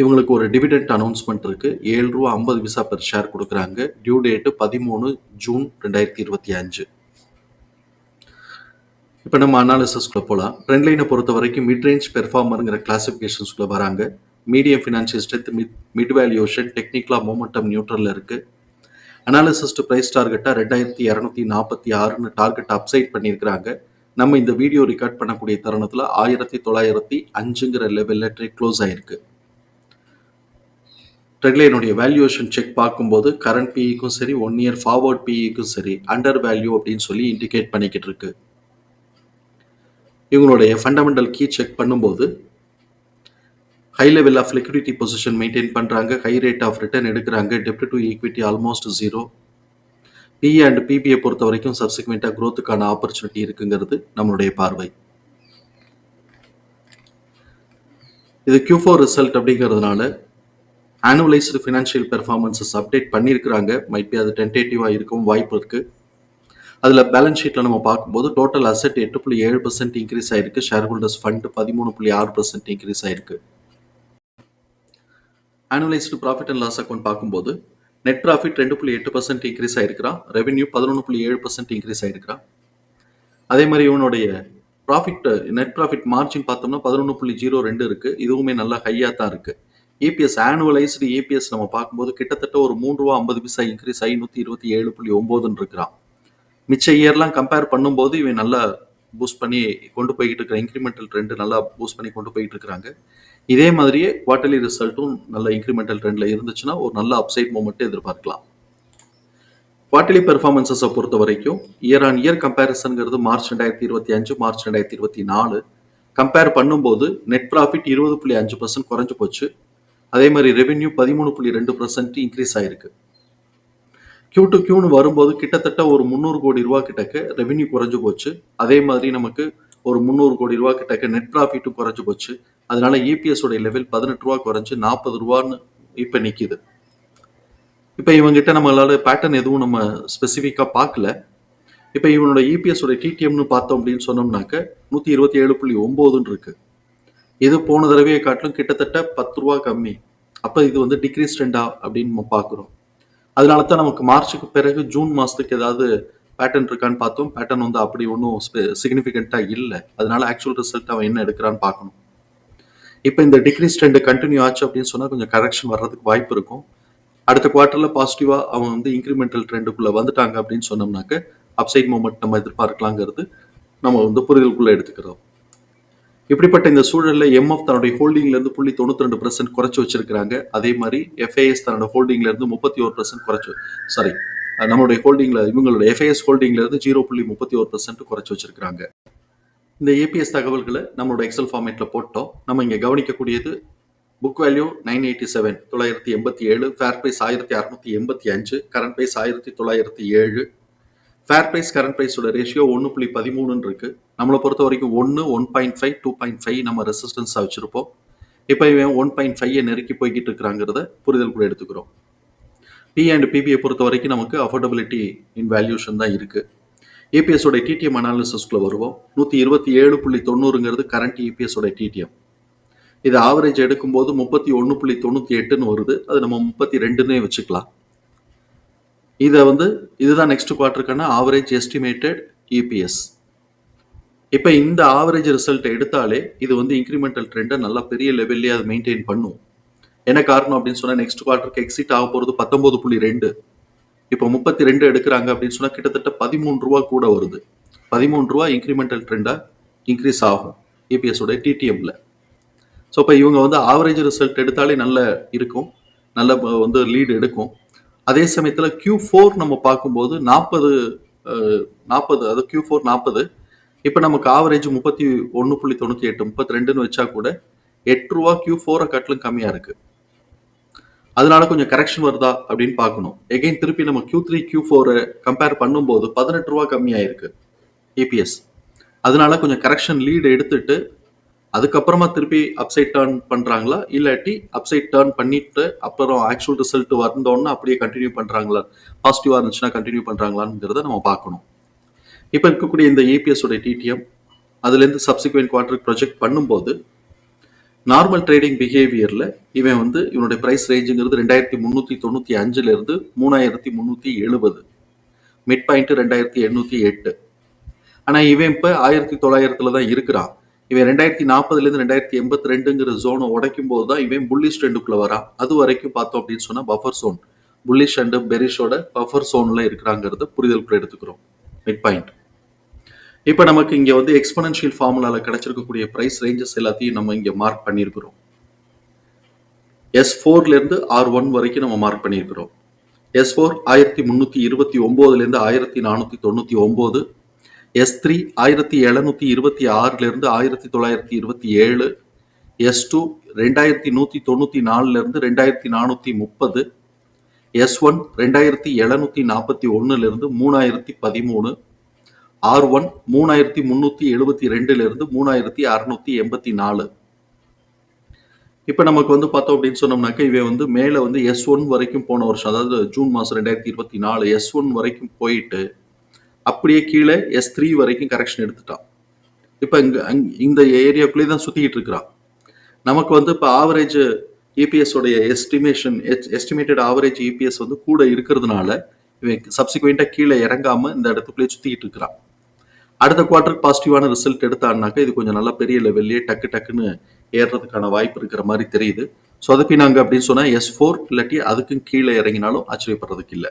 இவங்களுக்கு ஒரு dividend announcement இருக்கு. ஏழு ரூபா ஐம்பது விசா பெர் ஷேர் கொடுக்குறாங்க. டியூ டேட்டு பதிமூணு ஜூன் ரெண்டாயிரத்தி இருபத்தி அஞ்சு. இப்போ நம்ம அனாலிசஸ்குள்ளே போகலாம் ட்ரெண்ட் லைனை பொறுத்த வரைக்கும் மிட் ரேஞ்ச் பெர்ஃபார்மருங்கிற கிளாசிஃபிகேஷன்ஸ்குள்ள வராங்க. Medium financial strength mid mid valuation டெக்னிக்கலாக மோமெண்டம் நியூட்ரலில் இருக்குது அனாலிசிஸ்ட் ப்ரைஸ் டார்கெட்டாக ரெண்டாயிரத்தி இரநூத்தி நாற்பத்தி ஆறுன்னு டார்கெட் அப்சைட் பண்ணியிருக்கிறாங்க. நம்ம இந்த வீடியோ ரெக்கார்ட் பண்ணக்கூடிய தருணத்தில் ஆயிரத்தி தொள்ளாயிரத்தி அஞ்சுங்கிற லெவலில் ட்ரேட் க்ளோஸ் ஆயிருக்கு. ட்ரெட்லைனுடைய வேல்யூவேஷன் செக் பார்க்கும்போது கரண்ட் பிஇக்கும் சரி ஒன் இயர் ஃபார்வர்ட் பிஇக்கும் சரி அண்டர் வேல்யூ அப்படின்னு சொல்லி இண்டிகேட் பண்ணிக்கிட்டு இருக்கு. இவங்களுடைய ஃபண்டமெண்டல் கீ செக் பண்ணும்போது high level of liquidity position maintain பண்ணுறாங்க ஹை ரேட் ஆஃப் ரிட்டர்ன் எடுக்கிறாங்க டெப்ட் to equity almost zero P A and P B I பொறுத்த வரைக்கும் சப்சிக்வெண்ட்டாக க்ரோத்துக்கான ஆப்பர்ச்சுனிட்டி இருக்குங்கிறது நம்மளுடைய பார்வை. இது Q4 ஃபோர் ரிசல்ட் அப்படிங்கிறதுனால ஆனுவலைஸ்டு ஃபினான்ஷியல் பெர்ஃபார்மன்ஸஸ் அப்டேட் பண்ணியிருக்கிறாங்க மைட் பி அது டென்டேட்டிவாக இருக்கும் வாய்ப்பு இருக்குது அதில் பேலன்ஸ் ஷீட்டில் நம்ம பார்க்கும்போது டோட்டல் அசெட் எட்டு புள்ளி ஏழு பர்சன்ட் இன்க்ரீஸ் ஆயிருக்கு. ஷேர் ஹோல்டர்ஸ் ஃபண்ட் பதிமூணு புள்ளி ஆறு பர்சன்ட் இன்க்ரீஸ் ஆயிருக்கு. Annualised profit and loss account பார்க்கும்போது நெட் ப்ராஃபிட் ரெண்டு புள்ளி எட்டு பர்சன்ட் இன்க்ரீஸ் ஆயிருக்கிறா. ரெவென்யூ பதினொன்று புள்ளி ஏழு பர்சன்ட் இன்க்ரீஸ் ஆயிருக்கிறா. அதே மாதிரி இவனுடைய ப்ராஃபிட் நெட் ப்ராஃபிட் மார்ஜின் பார்த்தோம்னா பதினொன்று புள்ளி ஜீரோ ரெண்டு இருக்குது இதுவுமே நல்லா ஹையாக தான் இருக்குது ஏபிஎஸ் ஆனுவலைஸ்டு ஏபிஎஸ் நம்ம பார்க்கும்போது கிட்டத்தட்ட ஒரு மூன்று ரூபா ஐம்பது பைசா இன்க்ரீஸ் ஆகி நூற்றி இருபத்தி ஏழு புள்ளி ஒம்போதுன்னு இருக்கிறான். மிச்ச இயர்லாம் கம்பேர் பண்ணும்போது இவன் நல்லா பூஸ்ட் பண்ணி கொண்டு போய்கிட்டு இருக்கிற இன்க்ரிமெண்டல் ட்ரெண்டு நல்லா பூஸ்ட் பண்ணி கொண்டு போயிட்டு இருக்கிறாங்க. இதே மாதிரியே குவார்டர்லி ரிசல்ட்டும் நல்ல இன்க்ரிமெண்டல் ட்ரெண்டில் இருந்துச்சுன்னா ஒரு நல்ல அப்சைட் மூமெண்ட்டு எதிர்பார்க்கலாம். குவார்டர்லி பெர்ஃபார்மன்ஸஸை பொறுத்த வரைக்கும் இயர் ஆன் இயர் கம்பேரிசன்ங்கிறது மார்ச் ரெண்டாயிரத்தி இருபத்தி அஞ்சு மார்ச் ரெண்டாயிரத்தி இருபத்தி நாலு. கம்பேர் பண்ணும்போது நெட் ப்ராஃபிட் இருபது புள்ளி அஞ்சு பர்சன்ட் குறைஞ்சு போச்சு. அதே மாதிரி ரெவென்யூ பதிமூணு புள்ளி ரெண்டு பர்சன்ட் இன்க்ரீஸ் ஆயிருக்கு. கியூ டு கியூன்னு வரும்போது கிட்டத்தட்ட ஒரு முந்நூறு கோடி ரூபா கிட்டக்க ரெவென்யூ குறைஞ்சு போச்சு. அதே மாதிரி நமக்கு ஒரு முந்நூறு கோடி ரூபா கிட்டக்க நெட் ப்ராஃபிட்டும் குறைஞ்சு போச்சு. அதனால இபிஎஸ் உடைய லெவல் பதினெட்டு ரூபா குறைஞ்சு நாற்பது ரூபான்னு இப்போ நிற்கிது இப்போ இவங்ககிட்ட நம்மளால பேட்டர்ன் எதுவும் நம்ம ஸ்பெசிஃபிக்காக பார்க்கல. இப்போ இவனோட இபிஎஸ் உடைய டிடிஎம்னு பார்த்தோம் அப்படின்னு சொன்னோம்னாக்க நூற்றி இருபத்தி ஏழு புள்ளி ஒம்போதுன்னு இருக்கு. இது போன தடவையை காட்டிலும் கிட்டத்தட்ட பத்து ரூபா கம்மி. அப்போ இது வந்து டிக்ரீஸ் ட்ரெண்டா அப்படின்னு நம்ம பார்க்குறோம். அதனால தான் நமக்கு மார்ச்சுக்கு பிறகு ஜூன் மாதத்துக்கு ஏதாவது பேட்டர்ன் இருக்கான்னு பார்த்தோம். பேட்டர்ன் வந்து அப்படி ஒன்றும் சிக்னிஃபிகண்ட்டாக இல்லை. அதனால ஆக்சுவல் ரிசல்ட் அவன் என்ன எடுக்கிறான்னு பார்க்கணும். இப்போ இந்த டிக்ரீஸ் ட்ரெண்டு கண்டினியூ ஆச்சு அப்படின்னு சொன்னால் கொஞ்சம் கரெக்ஷன் வர்றதுக்கு வாய்ப்பு இருக்கும். அடுத்த குவார்ட்டரில் பாசிட்டிவாக அவங்க வந்து இன்க்ரிமெண்டல் ட்ரெண்டுக்குள்ளே வந்துட்டாங்க அப்படின்னு சொன்னோம்னாக்க அப்சைட் மூமெண்ட் நம்ம எதிர்பார்க்கலாங்கிறது நம்ம வந்து புரிதலுக்குள்ளே எடுத்துக்கிறோம். இப்படிப்பட்ட இந்த சூழலில் எம்எஃப் தன்னுடைய ஹோல்டிங்லேருந்து புள்ளி தொண்ணூத்தி ரெண்டு பர்சன்ட் குறைச்சி வச்சிருக்கிறாங்க. அதே மாதிரி எஃப்ஐஎஸ் தன்னோட ஹோல்டிங்லேருந்து முப்பத்தி ஒரு பர்சன்ட் குறைச்சி சாரி நம்மளுடைய ஹோல்டிங்கில் இவங்களோட எஃப்ஐஎஸ் ஹோல்டிங்லேருந்து ஜீரோ புள்ளி முப்பத்தி ஒரு பர்சன்ட் குறைச்சி வச்சிருக்காங்க இந்த ஏபிஎஸ் தகவல்களை நம்மளோட எக்ஸல் ஃபார்மேட்டில் போட்டோம். நம்ம இங்கே கவனிக்கக்கூடியது book value nine eighty seven தொள்ளாயிரத்தி எண்பத்தி ஏழு ஃபேர் ப்ரைஸ் ஆயிரத்தி அறுநூத்தி எண்பத்தி அஞ்சு கரண்ட் ப்ரைஸ் ஆயிரத்தி தொள்ளாயிரத்தி ஏழு. ஃபேர் ப்ரைஸ் கரண்ட் ப்ரைஸோட ரேஷியோ ஒன்று புள்ளி பதிமூணுன்னு இருக்குது நம்மளை பொறுத்த வரைக்கும் ஒன்று one point five two point five நம்ம ரெசிஸ்டன்ஸாக வச்சுருப்போம். இப்போ இவன் ஒன் பாயிண்ட் ஃபைவ் நெருக்கி போய்கிட்டு இருக்கிறாங்கிறத புரிதல் கூட எடுத்துக்கிறோம். பி அண்ட் பிபியை பொறுத்த வரைக்கும் நமக்கு அஃபோர்டபிலிட்டி இன் வேல்யூஷன் தான் இருக்குது ஏபிஎஸோட டிடிஎம் அனாலிசிஸ்க்குள்ள வருவோம். நூற்றி இருபத்தி ஏழு புள்ளி தொண்ணூறுங்கிறது கரண்ட் இபிஎஸ் டிடிஎம் இது ஆவரேஜ் எடுக்கும்போது முப்பத்தி ஒன்று புள்ளி தொண்ணூற்றி எட்டுன்னு வருது. அது நம்ம முப்பத்தி ரெண்டுன்னே வச்சுக்கலாம். இதை வந்து இதுதான் நெக்ஸ்ட் குவார்ட்டருக்கான ஆவரேஜ் எஸ்டிமேட்டட் இபிஎஸ் இப்போ இந்த ஆவரேஜ் ரிசல்ட் எடுத்தாலே இது வந்து இன்க்ரிமெண்டல் ட்ரெண்டை நல்லா பெரிய லெவல்லே அது மெயின்டைன் பண்ணும். என்ன காரணம் அப்படின்னு சொன்னால் நெக்ஸ்ட் குவார்ட்டருக்கு எக்ஸிட் ஆக போகிறது பத்தொம்போது புள்ளி ரெண்டு. இப்போ முப்பத்தி ரெண்டு எடுக்கிறாங்க அப்படின்னு சொன்னால் கிட்டத்தட்ட பதிமூணு ரூபா கூட வருது. பதிமூணு ரூபா இன்க்ரிமெண்டல் ட்ரெண்டாக இன்க்ரீஸ் ஆகும் EPS டிடிஎம்மில் டிடிஎம்ல ஸோ இப்போ இவங்க வந்து ஆவரேஜ் ரிசல்ட் எடுத்தாலே நல்ல இருக்கும். நல்ல வந்து லீடு எடுக்கும். அதே சமயத்தில் கியூ ஃபோர் நம்ம பார்க்கும்போது நாற்பது நாற்பது அது கியூ ஃபோர் நாற்பது இப்போ நமக்கு ஆவரேஜ் முப்பத்தி ஒன்று புள்ளி தொண்ணூற்றி எட்டு முப்பத்தி ரெண்டுன்னு வச்சா கூட எட்டு ரூபா கியூ ஃபோரை கட்டிலும் கம்மியாக இருக்கு. அதனால கொஞ்சம் கரெக்ஷன் வருதா அப்படின்னு பார்க்கணும். எகைன் திருப்பி நம்ம கியூ த்ரீ கியூ ஃபோரை கம்பேர் பண்ணும்போது பதினெட்டு ரூபா கம்மியாயிருக்கு. இபிஎஸ் அதனால கொஞ்சம் கரெக்ஷன் லீடு எடுத்துட்டு அதுக்கப்புறமா திருப்பி அப்சைட் டேர்ன் பண்றாங்களா? இல்லாட்டி அப்சைட் டேர்ன் பண்ணிட்டு அப்புறம் ஆக்சுவல் ரிசல்ட் வந்தோடனே அப்படியே கண்டினியூ பண்றாங்களா? பாசிட்டிவா இருந்துச்சுன்னா கண்டினியூ பண்றாங்களாங்கிறத நம்ம பார்க்கணும். இப்போ இருக்கக்கூடிய இந்த ஏபிஎஸ் உடைய டிடிஎம் அதுலேருந்து சப்சிக்வெண்ட் குவார்டர் ப்ரொஜெக்ட் பண்ணும்போது நார்மல் ட்ரேடிங் பிஹேவியரில் இவன் வந்து இவனுடைய ப்ரைஸ் ரேஞ்சுங்கிறது ரெண்டாயிரத்தி முந்நூற்றி தொண்ணூற்றி அஞ்சுலேருந்து மூணாயிரத்தி முந்நூற்றி எழுபது மிட் பாயிண்ட்டு ரெண்டாயிரத்தி எண்ணூற்றி எட்டு. ஆனால் இவன் இப்போ ஆயிரத்தி தொள்ளாயிரத்தில் தான் இருக்கிறான். இவன் ரெண்டாயிரத்தி நாற்பதுலேருந்து ரெண்டாயிரத்தி எண்பத்தி ரெண்டுங்கிற ஜோனை உடைக்கும் போது தான் இவன் புல்லிஷ் ட்ரெண்டுக்குள்ள வரான். அது வரைக்கும் பார்த்தோம் அப்படின்னு சொன்னால் பஃபர் சோன் புல்லிஷ் அண்டு பெரிஷோட பஃபர் சோனில் இருக்கிறாங்கிறத புரிதல் எடுத்துக்கிறோம். மிட் பாயிண்ட் இப்போ நமக்கு இங்கே வந்து எக்ஸ்பனன்ஷியல் ஃபார்முலாவில் கிடைச்சிருக்கக்கூடிய ப்ரைஸ் ரேஞ்சஸ் எல்லாத்தையும் நம்ம இங்கே மார்க் பண்ணியிருக்கிறோம். எஸ் ஃபோர்லேருந்து ஆர் ஒன் வரைக்கும் நம்ம மார்க் பண்ணியிருக்கிறோம். எஸ் ஃபோர் ஆயிரத்தி முந்நூற்றி இருபத்தி ஒம்போதுலேருந்து ஆயிரத்தி நானூற்றி தொண்ணூற்றி ஒம்பது. எஸ் த்ரீ ஆயிரத்தி எழுநூற்றி இருபத்தி ஆறுலேருந்து ஆயிரத்தி தொள்ளாயிரத்தி இருபத்தி ஏழு எஸ் டூ ரெண்டாயிரத்தி நூற்றி தொண்ணூற்றி நாலுலேருந்து ரெண்டாயிரத்தி நானூற்றி முப்பது எஸ் ஒன் ரெண்டாயிரத்தி எழுநூற்றி நாற்பத்தி ஒன்றுலேருந்து மூணாயிரத்தி பதிமூணு ஆர் ஒன் மூணாயிரத்தி முந்நூற்றி எழுபத்தி ரெண்டுலேருந்து மூணாயிரத்தி அறநூற்றி எண்பத்தி நாலு. இப்போ நமக்கு வந்து பார்த்தோம் அப்படின்னு சொன்னோம்னாக்கா இவன் வந்து மேலே வந்து எஸ் ஒன் வரைக்கும் போன வருஷம் அதாவது ஜூன் மாதம் ரெண்டாயிரத்தி இருபத்தி நாலு எஸ் ஒன் வரைக்கும் போயிட்டு அப்படியே கீழே எஸ் த்ரீ வரைக்கும் கரெக்ஷன் எடுத்துட்டான். இப்போ இங்கே இந்த ஏரியாக்குள்ளேயே தான் சுற்றிக்கிட்டு இருக்கிறான். நமக்கு வந்து இப்போ ஆவரேஜ் இபிஎஸ் உடைய எஸ்டிமேஷன் எஸ்டிமேட்டட் ஆவரேஜ் இபிஎஸ் வந்து கூட இருக்கிறதுனால இவன் சப்சிக்வெண்ட்டாக கீழே இறங்காம இந்த இடத்துக்குள்ளேயே சுற்றிக்கிட்டு இருக்கிறான். அடுத்த குவார்டர் பாசிட்டிவான ரிசல்ட் எடுத்தான்னாக்கா இது கொஞ்சம் நல்லா பெரிய லெவல்லையே டக்கு டக்குன்னு ஏறுறதுக்கான வாய்ப்பு இருக்கிற மாதிரி தெரியுது. சொதப்பினாங்க அப்படின்னு சொன்னால் எஸ் ஃபோர் இல்லாட்டி அதுக்கும் கீழே இறங்கினாலும் ஆச்சரியப்படுறதுக்கு இல்லை.